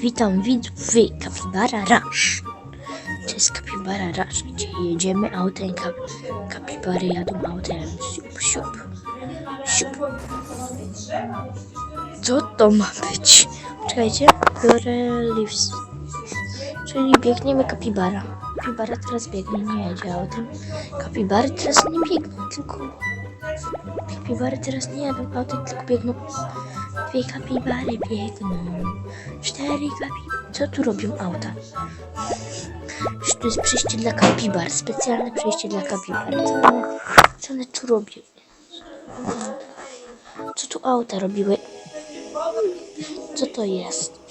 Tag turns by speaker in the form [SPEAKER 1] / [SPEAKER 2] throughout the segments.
[SPEAKER 1] Witam widzów w Kapibara Rush. To jest Kapibara Rush, gdzie jedziemy autem, kap, kapibary jadą autem. Siup, siup, siup. Co to ma być? Czekajcie, biorę lives. Czyli biegniemy kapibara. Kapibara teraz biegnie, nie jedzie autem. Kapibary teraz nie biegną, tylko... Kapibary teraz nie jadą autem, tylko biegną. Dwie kapibary biegną. Cztery kapibary. Co tu robią auta? Tu jest przejście dla kapibar. Specjalne przejście dla kapibar. Co one, tu robią? Co tu auta robiły? Co to
[SPEAKER 2] to jest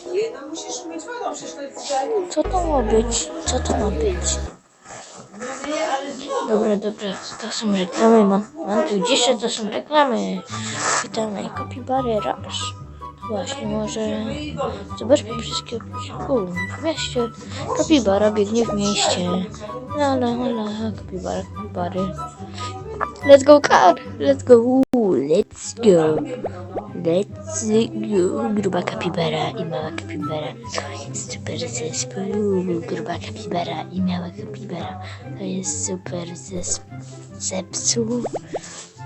[SPEAKER 1] Co to ma być? Co to ma być? Dobra, dobra, to są reklamy. Mam, mam tu dzisiaj, to są reklamy. Witamy, Kapibary Rush. Właśnie, może zobaczmy wszystkie u, w mieście. Kapibara biegnie w mieście. La la la, kapibara, kapibary. Let's go car, let's go, let's go. Let's go. Gruba kapibara i mała kapibara. To jest super zespół. Gruba kapibara i mała kapibara. To jest super zespół. Zepsuł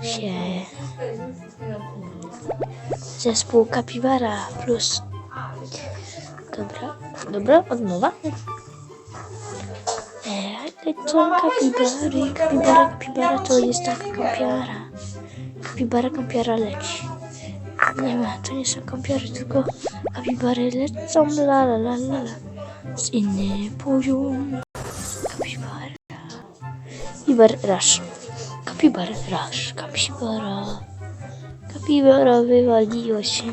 [SPEAKER 1] się zespół kapibara plus. Dobra, dobra, od nowa. Lecą kapibary, kapibara, kapibara to jest taka kąpiara. Kapibara, kąpiara leci. Nie ma, to nie są kąpiary, tylko kapibary lecą, la la la la. Z inny poziom. Kapibara. Kapibar rasz. Kapibar rasz. Kapibara. Kapibara wywaliło się.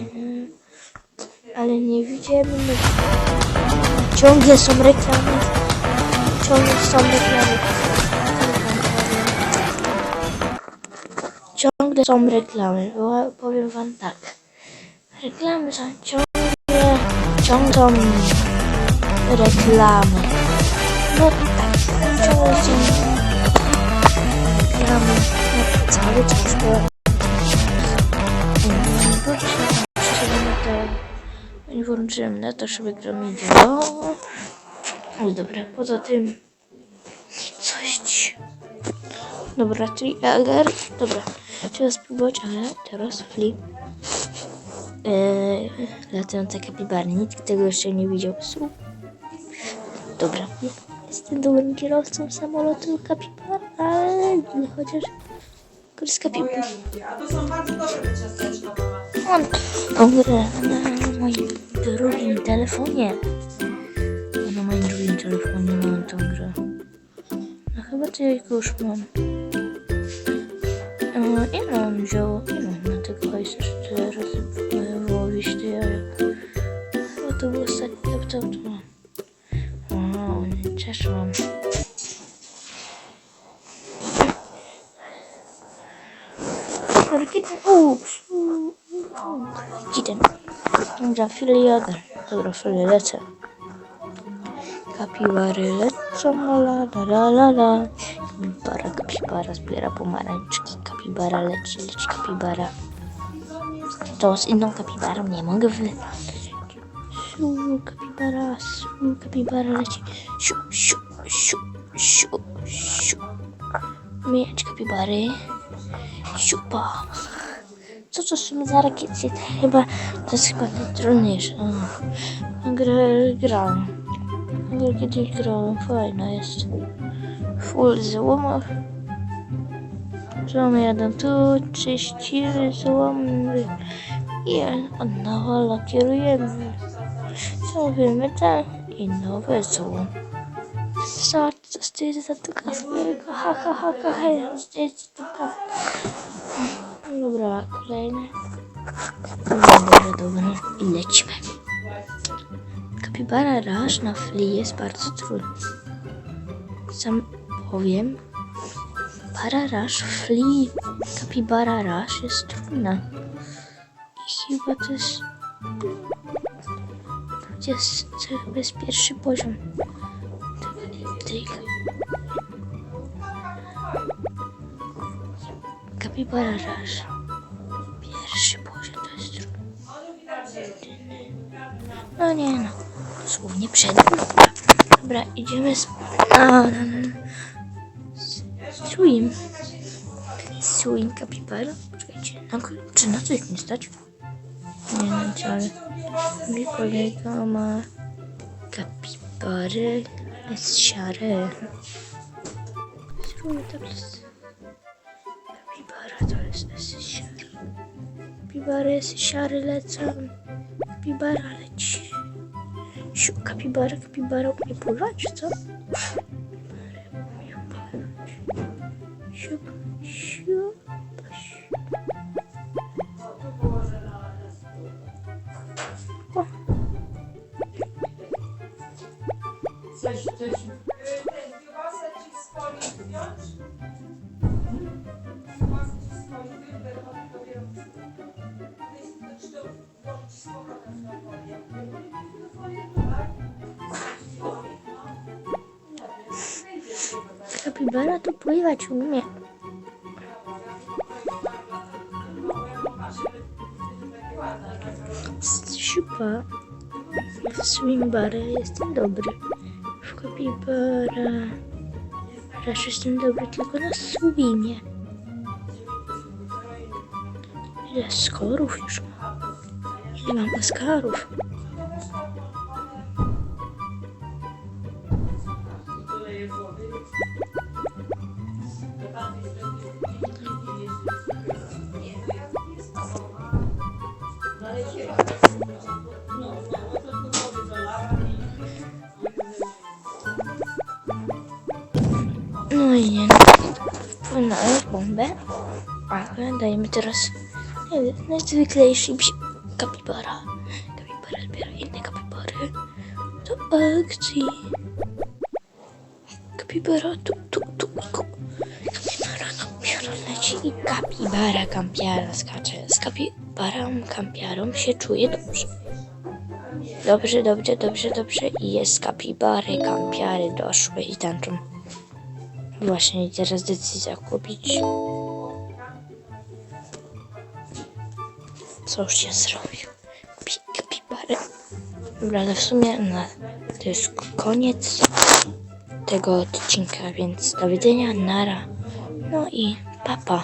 [SPEAKER 1] Ale nie widzimy. Ciągle są reklamy. Ciągle są reklamy. Ciągle są reklamy. Bo powiem wam tak. Reklamy są ciągle. Ciągle są reklamy. No tak. Ciągle są reklamy. No, cały czas to nie włączyłem na to, żeby gra mi działało. Ale dobra, poza tym coś ci. Dobra, trigger. Dobra, trzeba spróbować, ale teraz flip. Eee, latająca kapibara. Nikt tego jeszcze nie widział. Su. Dobra, jestem dobrym kierowcą samolotu kapibara, ale chociaż z kapibara.
[SPEAKER 2] A to są bardzo dobre te ciasteczka, mama.
[SPEAKER 1] On grę na moim drugim telefonie. Drugim telefonie mam tą grę. No chyba to już mam. E, Ile on wziął? Ile on na tego hajsu cztery razy wyłowić te jaja? Chyba to był ostatni kapitał, to mam. O, też mam. Kitten, ups, Kitten. Dobra, chwilę jadę. Dobra, chwilę lecę. Kapibary lecą, la la la la la. Kapibara, kapibara zbiera pomarańczki. Kapibara leci, leci kapibara. To z inną kapibarą nie mogę wy... Siu, kapibara, siu, kapibara leci. Siu, siu, siu, siu, siu. Mieć kapibary. Siupa. Co to są za rakiety? Chyba, to jest chyba najtrudniejsze. O, Grę grałem. Kiedyś grałem, fajna jest. Full złomów. Złomy jadą tu, czyścimy złomy. I od nowa lakierujemy. Zrobimy ten i nowe złom. Start, to wstyd za to kasłego. Ha, ha, ha, ha, ha, to kasłego. Dobra, kolejny. Dobra, dobra, dobra. I lecimy. Kapibara Rush na fli jest bardzo trudny. Sam powiem. Para Rush, fli, Kapibara Rush jest trudna. I chyba to jest... To jest, to jest pierwszy poziom. Kapibara Rush. Pierwszy poziom to jest trudny. No nie no, dosłownie przed. Dobra, idziemy z... Swim. Swim kapibara? Czekajcie, na, czy na coś nie stać? Nie wiem, czy ale... Mój kolega ma kapibary z siary. Spróbuj tak jest. Kapibara to jest siary. Kapibary z siary lecą. Kapibara leci. Siu, kapibara, kapibara umie pływać, co? Siup, siup, siup. O,
[SPEAKER 3] Coś, coś.
[SPEAKER 1] Kapibara to pływać umie. Siupa w swimbarę jestem dobry. W kapibara raz jestem dobry tylko na swimie. Ile skorów już mam? Ile mam oskarów? No i nie. Wpłynąłem bombę. Ale dajemy teraz naj- najzwyklejszy psi kapibara. Kapibara zbiera inne kapibary do akcji. Kapibara tu, tu, tu. Kapibara kampiara leci i kapibara kampiara skacze. Z kapibarą kampiarą się czuje dobrze. Dobrze, dobrze, dobrze, dobrze. I jest kapibary, kampiary doszły i tańczą. Właśnie teraz decyzja kupić. Co już się zrobił? Kupi kapibary. Dobra, ale w sumie na, to jest koniec tego odcinka, więc do widzenia, nara. No i papa.